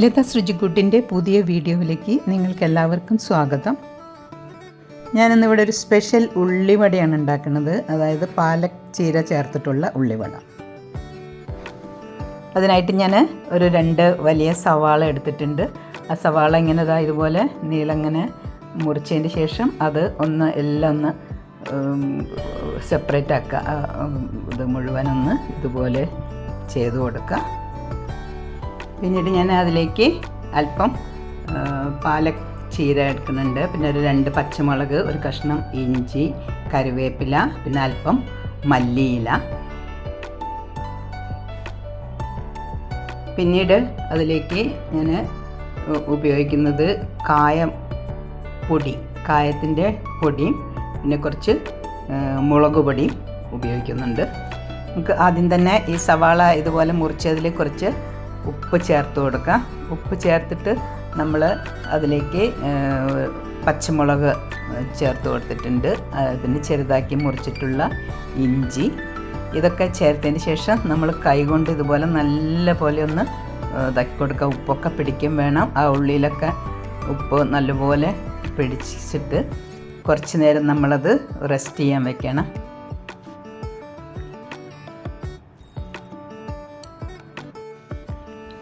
ലത സൃജിക്കുട്ടിന്റെ പുതിയ വീഡിയോയിലേക്ക് നിങ്ങൾക്ക് എല്ലാവർക്കും സ്വാഗതം. ഞാനിന്നിവിടെ ഒരു സ്പെഷ്യൽ ഉള്ളിവടയാണ് ഉണ്ടാക്കുന്നത്. അതായത് പാലക് ചീര ചേർത്തിട്ടുള്ള ഉള്ളിവട. അതിനായിട്ട് ഞാൻ ഒരു രണ്ട് വലിയ സവാള എടുത്തിട്ടുണ്ട്. ആ സവാള ഇങ്ങനെ ഇതാ ഇതുപോലെ നീളങ്ങനെ മുറിച്ചതിന് ശേഷം അത് ഒന്ന് എല്ലാം ഒന്ന് സെപ്പറേറ്റ് ആക്കുക. ഇത് മുഴുവനൊന്ന് ഇതുപോലെ ചെയ്തു കൊടുക്കുക. പിന്നീട് ഞാൻ അതിലേക്ക് അല്പം പാലക് ചീര എടുക്കുന്നുണ്ട്. പിന്നെ ഒരു രണ്ട് പച്ചമുളക് ഒരു കഷ്ണം ഇഞ്ചി കറിവേപ്പില പിന്നെ അല്പം മല്ലിയില. പിന്നീട് അതിലേക്ക് ഞാൻ ഉപയോഗിക്കുന്നത് കായം പൊടി കായത്തിന്റെ പൊടിയും പിന്നെ കുറച്ച് മുളക് പൊടിയും ഉപയോഗിക്കുന്നുണ്ട്. നമുക്ക് ആദ്യം തന്നെ ഈ സവാള ഇതുപോലെ മുറിച്ചതിൽ കുറച്ച് ഉപ്പ് ചേർത്ത് കൊടുക്കാം ഉപ്പ് ചേർത്തിട്ട് നമ്മൾ അതിലേക്ക് പച്ചമുളക് ചേർത്ത് കൊടുത്തിട്ടുണ്ട്. പിന്നെ ചെറുതാക്കി മുറിച്ചിട്ടുള്ള ഇഞ്ചി. ഇതൊക്കെ ചേർത്തതിന് ശേഷം നമ്മൾ കൈകൊണ്ട് ഇതുപോലെ നല്ല പോലെ ഒന്ന് ഇതാക്കി കൊടുക്കുക. ഉപ്പൊക്കെ പിടിക്കും വേണം. ആ ഉള്ളിയിലൊക്കെ ഉപ്പ് നല്ലപോലെ പിടിച്ചിട്ട് കുറച്ച് നേരം നമ്മളത് റെസ്റ്റ് ചെയ്യാൻ വെക്കണം.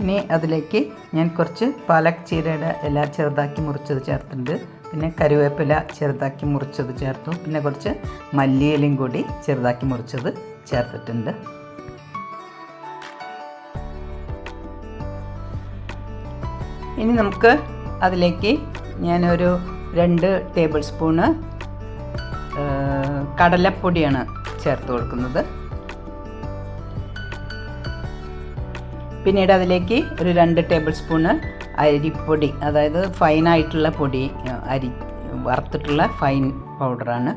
ഇനി അതിലേക്ക് ഞാൻ കുറച്ച് പാലക് ചീരയുടെ ഇല ചെറുതാക്കി മുറിച്ചത് ചേർത്തിട്ടുണ്ട്. പിന്നെ കരുവേപ്പില ചെറുതാക്കി മുറിച്ചത് ചേർത്തു. പിന്നെ കുറച്ച് മല്ലിയിലയും കൂടി ചെറുതാക്കി മുറിച്ചത് ചേർത്തിട്ടുണ്ട്. ഇനി നമുക്ക് അതിലേക്ക് ഞാനൊരു രണ്ട് ടേബിൾ സ്പൂണ് കടലപ്പൊടിയാണ് ചേർത്ത് കൊടുക്കുന്നത്. പിന്നീട് അതിലേക്ക് ഒരു രണ്ട് ടേബിൾ സ്പൂണ് അരിപ്പൊടി അതായത് ഫൈനായിട്ടുള്ള പൊടി അരി വറുത്തിട്ടുള്ള ഫൈൻ പൗഡറാണ്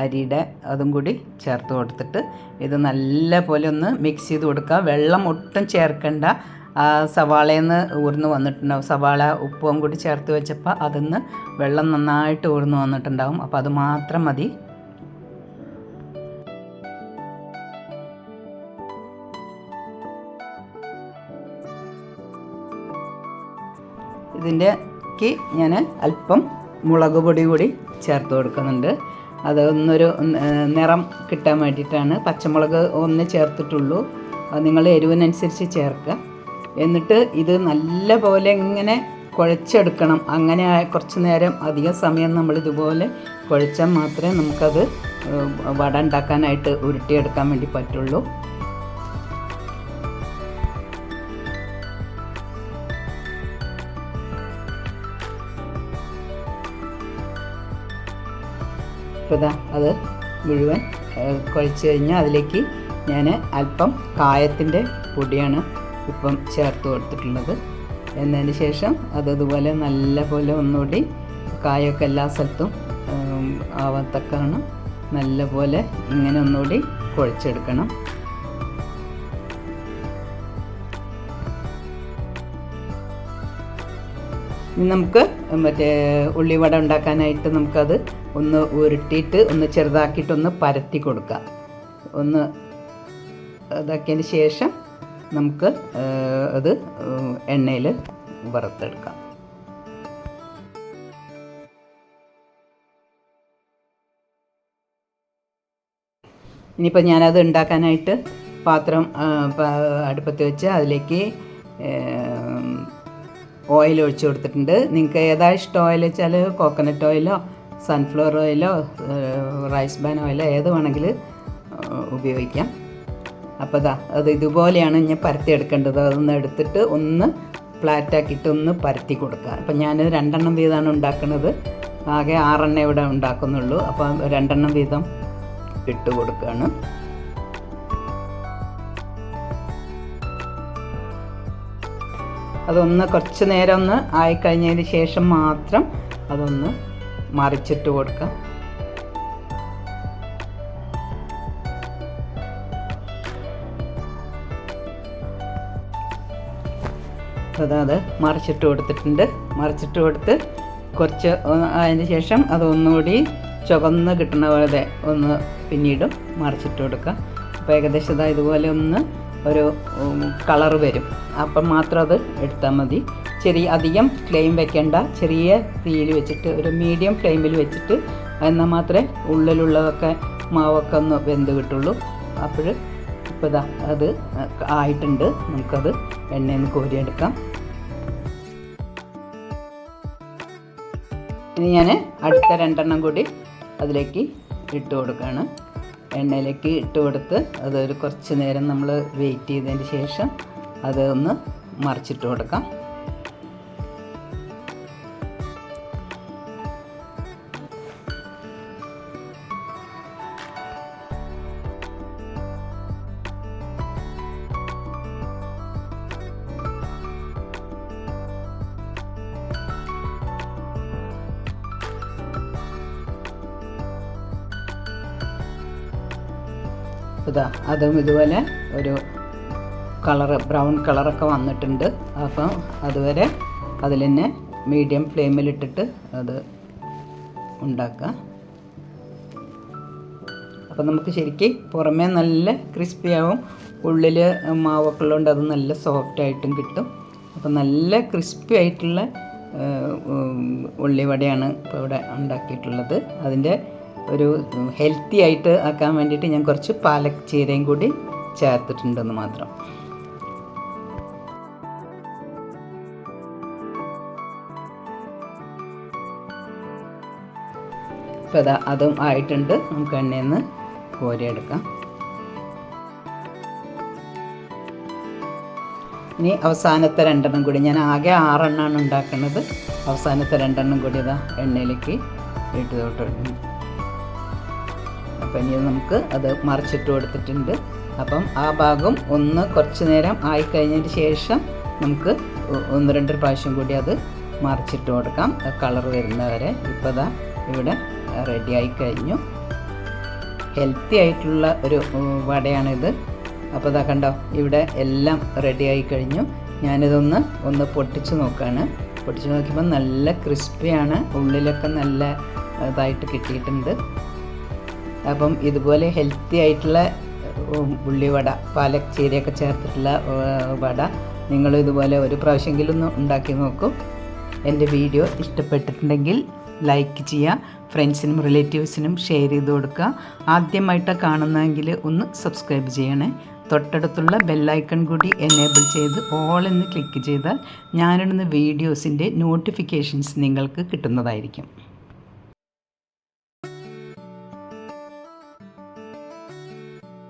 അരിയുടെ അതും കൂടി ചേർത്ത് കൊടുത്തിട്ട് ഇത് നല്ല പോലെ ഒന്ന് മിക്സ് ചെയ്ത് കൊടുക്കുക. വെള്ളം ഒട്ടും ചേർക്കണ്ട. സവാളയിൽ നിന്ന് ഊർന്ന് വന്നിട്ടുണ്ടാവും. സവാള ഉപ്പും കൂടി ചേർത്ത് വെച്ചപ്പോൾ അതിൽ നിന്ന് വെള്ളം നന്നായിട്ട് ഊർന്ന് വന്നിട്ടുണ്ടാവും. അപ്പോൾ അത് മാത്രം മതി. ഇതിന്റെക്ക് ഞാൻ അല്പം മുളക് പൊടി കൂടി ചേർത്ത് കൊടുക്കുന്നുണ്ട്. അത് ഒന്നൊരു നിറം കിട്ടാൻ വേണ്ടിയിട്ടാണ്. പച്ചമുളക് ഒന്ന് ചേർത്തിട്ടുള്ളൂ. നിങ്ങൾ എരിവിനനുസരിച്ച് ചേർക്കുക. എന്നിട്ട് ഇത് നല്ല പോലെ ഇങ്ങനെ കുഴച്ചെടുക്കണം. അങ്ങനെ കുറച്ച് നേരം അധിക സമയം നമ്മൾ ഇതുപോലെ കുഴച്ചാൽ മാത്രമേ നമുക്കത് വട ഉണ്ടാക്കാനായിട്ട് ഉരുട്ടിയെടുക്കാൻ വേണ്ടി പറ്റുള്ളൂ. ഇപ്പോൾ ഇതാ അത് മുഴുവൻ കുഴച്ച് കഴിഞ്ഞാൽ അതിലേക്ക് ഞാൻ അല്പം കായത്തിന്റെ പൊടിയാണ് ഇപ്പം ചേർത്ത് കൊടുത്തിട്ടുള്ളത്. എന്നതിന് ശേഷം അത് അതുപോലെ നല്ല പോലെ ഒന്നുകൂടി കായൊക്കെ എല്ലാ സ്ഥലത്തും ആവാത്തക്കാണ്. നല്ല പോലെ ഇങ്ങനെ ഒന്നുകൂടി കുഴച്ചെടുക്കണം. നമുക്ക് മറ്റേ ഉള്ളിവട ഉണ്ടാക്കാനായിട്ട് നമുക്കത് ഒന്ന് ഉരുട്ടിയിട്ട് ഒന്ന് ചെറുതാക്കിയിട്ടൊന്ന് പരത്തി കൊടുക്കുക. ഒന്ന് ഇതാക്കിയതിന് ശേഷം നമുക്ക് അത് എണ്ണയിൽ വറുത്തെടുക്കാം. ഇനിയിപ്പോൾ ഞാനത് ഉണ്ടാക്കാനായിട്ട് പാത്രം അടുപ്പത്ത് വെച്ച് അതിലേക്ക് ഓയിൽ ഒഴിച്ചു കൊടുത്തിട്ടുണ്ട്. നിങ്ങൾക്ക് ഏതാ ഇഷ്ടം? ഓയിൽ വെച്ചാൽ കോക്കനട്ട് ഓയിലോ സൺഫ്ലവർ ഓയിലോ റൈസ് ബാൻ ഓയിലോ ഏത് വേണമെങ്കിൽ ഉപയോഗിക്കാം. അപ്പോൾ ഇതാ അത് ഇതുപോലെയാണ് ഞാൻ പരത്തി എടുക്കേണ്ടത്. അതൊന്ന് എടുത്തിട്ട് ഒന്ന് ഫ്ലാറ്റാക്കിയിട്ട് ഒന്ന് പരത്തി കൊടുക്കുക. അപ്പം ഞാൻ രണ്ടെണ്ണം വീതമാണ് ഉണ്ടാക്കുന്നത്. ആകെ ആറെണ്ണം ഇവിടെ ഉണ്ടാക്കുന്നുള്ളൂ. അപ്പം രണ്ടെണ്ണം വീതം ഇട്ട് കൊടുക്കുകയാണ്. അതൊന്ന് കുറച്ച് നേരം ഒന്ന് ആയിക്കഴിഞ്ഞതിന് ശേഷം മാത്രം അതൊന്ന് മറിച്ചിട്ട് കൊടുക്കാം. അതായത് മറിച്ചിട്ട് കൊടുത്തിട്ടുണ്ട്. മറിച്ചിട്ട് കൊടുത്ത് കുറച്ച് അതിന് ശേഷം അതൊന്നുകൂടി ചുവന്ന് കിട്ടുന്ന പോലെ ഒന്ന് പിന്നീടും മറിച്ചിട്ട് കൊടുക്കുക അപ്പോൾ ഏകദേശം ഇതാ ഇതുപോലെ ഒന്ന് ഒരു കളറ് വരും. അപ്പം മാത്രം അത് എടുത്താൽ മതി. ചെറിയ അധികം ഫ്ലെയിം വെക്കേണ്ട ചെറിയ തീയിൽ വെച്ചിട്ട് ഒരു മീഡിയം ഫ്ലെയിമിൽ വെച്ചിട്ട് എന്നാൽ മാത്രമേ ഉള്ളിലുള്ളതൊക്കെ മാവൊക്കെ ഒന്ന് വെന്ത് കിട്ടുള്ളൂ. അപ്പോൾ ഇപ്പോൾ ഇതാ അത് ആയിട്ടുണ്ട്. നമുക്കത് എണ്ണയിൽ നിന്ന് കോരിയെടുക്കാം. ഇനി ഞാൻ അടുത്ത രണ്ടെണ്ണം കൂടി അതിലേക്ക് ഇട്ട് കൊടുക്കുകയാണ് എണ്ണയിലേക്ക് ഇട്ട് കൊടുത്ത് അതൊരു കുറച്ച് നേരം നമ്മൾ വെയിറ്റ് ചെയ്തതിന് ശേഷം അത് ഒന്ന് മറിച്ചിട്ട് കൊടുക്കാം. ഇതാ അതും ഇതുപോലെ ഒരു കളറ് ബ്രൗൺ കളറൊക്കെ വന്നിട്ടുണ്ട്. അപ്പം അതുവരെ അതിൽ തന്നെ മീഡിയം ഫ്ലെയിമിലിട്ടിട്ട് അത് ഉണ്ടാക്കുക. അപ്പം നമുക്ക് ശരിക്കും പുറമേ നല്ല ക്രിസ്പി ആവും. ഉള്ളിൽ മാവൊക്കെ ഉള്ളതുകൊണ്ട് അത് നല്ല സോഫ്റ്റ് ആയിട്ടും കിട്ടും. അപ്പം നല്ല ക്രിസ്പി ആയിട്ടുള്ള ഉള്ളിവടയാണ് ഇപ്പോൾ ഇവിടെ ഉണ്ടാക്കിയിട്ടുള്ളത്. അതിന്റെ ഒരു ഹെൽത്തി ആയിട്ട് ആക്കാൻ വേണ്ടിയിട്ട് ഞാൻ കുറച്ച് പാലക് ചീരയും കൂടി ചേർത്തിട്ടുണ്ടെന്ന് മാത്രം. ഇപ്പോൾ അതാ അതും ആയിട്ടുണ്ട്. നമുക്ക് എണ്ണയിൽ നിന്ന് കോരിയെടുക്കാം. ഇനി അവസാനത്തെ രണ്ടെണ്ണം കൂടി. ഞാൻ ആകെ ആറെണ്ണമാണ് ഉണ്ടാക്കുന്നത്. അവസാനത്തെ രണ്ടെണ്ണം കൂടി ഇതാ എണ്ണയിലേക്ക് ഇട്ട് തൊട്ട് ഇനി നമുക്ക് അത് മറിച്ചിട്ട് കൊടുത്തിട്ടുണ്ട്. അപ്പം ആ ഭാഗം ഒന്ന് കുറച്ച് നേരം ആയിക്കഴിഞ്ഞതിന് ശേഷം നമുക്ക് ഒന്ന് രണ്ട് പ്രാവശ്യം കൂടി അത് മറിച്ചിട്ട് കൊടുക്കാം. കളർ വരുന്നവരെ ഇപ്പോൾ ദാ ഇവിടെ റെഡി ആയി കഴിഞ്ഞു ഹെൽത്തി ആയിട്ടുള്ള ഒരു വടയാണിത്. അപ്പോൾ ഇതാ കണ്ടോ ഇവിടെ എല്ലാം റെഡി ആയി കഴിഞ്ഞു ഞാനിതൊന്ന് ഒന്ന് പൊട്ടിച്ച് നോക്കുകയാണ് പൊട്ടിച്ച് നോക്കിയപ്പോൾ നല്ല ക്രിസ്പിയാണ് ഉള്ളിലൊക്കെ നല്ല ഇതായിട്ട് കിട്ടിയിട്ടുണ്ട്. അപ്പം ഇതുപോലെ ഹെൽത്തി ആയിട്ടുള്ള ഉള്ളിവട പാലക് ചീരയൊക്കെ ചേർത്തിട്ടുള്ള വട നിങ്ങൾ ഇതുപോലെ ഒരു പ്രാവശ്യമെങ്കിലും ഒന്ന് ഉണ്ടാക്കി നോക്കും. എന്റെ വീഡിയോ ഇഷ്ടപ്പെട്ടിട്ടുണ്ടെങ്കിൽ ലൈക്ക് ചെയ്യുക ഫ്രണ്ട്സിനും റിലേറ്റീവ്സിനും ഷെയർ ചെയ്ത് കൊടുക്കുക. ആദ്യമായിട്ട് കാണുന്നതെങ്കിൽ ഒന്ന് സബ്സ്ക്രൈബ് ചെയ്യണേ. തൊട്ടടുത്തുള്ള ബെല്ലൈക്കൺ കൂടി എനേബിൾ ചെയ്ത് ഓൾ എന്ന് ക്ലിക്ക് ചെയ്താൽ ഞാനിടുന്ന വീഡിയോസിന്റെ നോട്ടിഫിക്കേഷൻസ് നിങ്ങൾക്ക് കിട്ടുന്നതായിരിക്കും.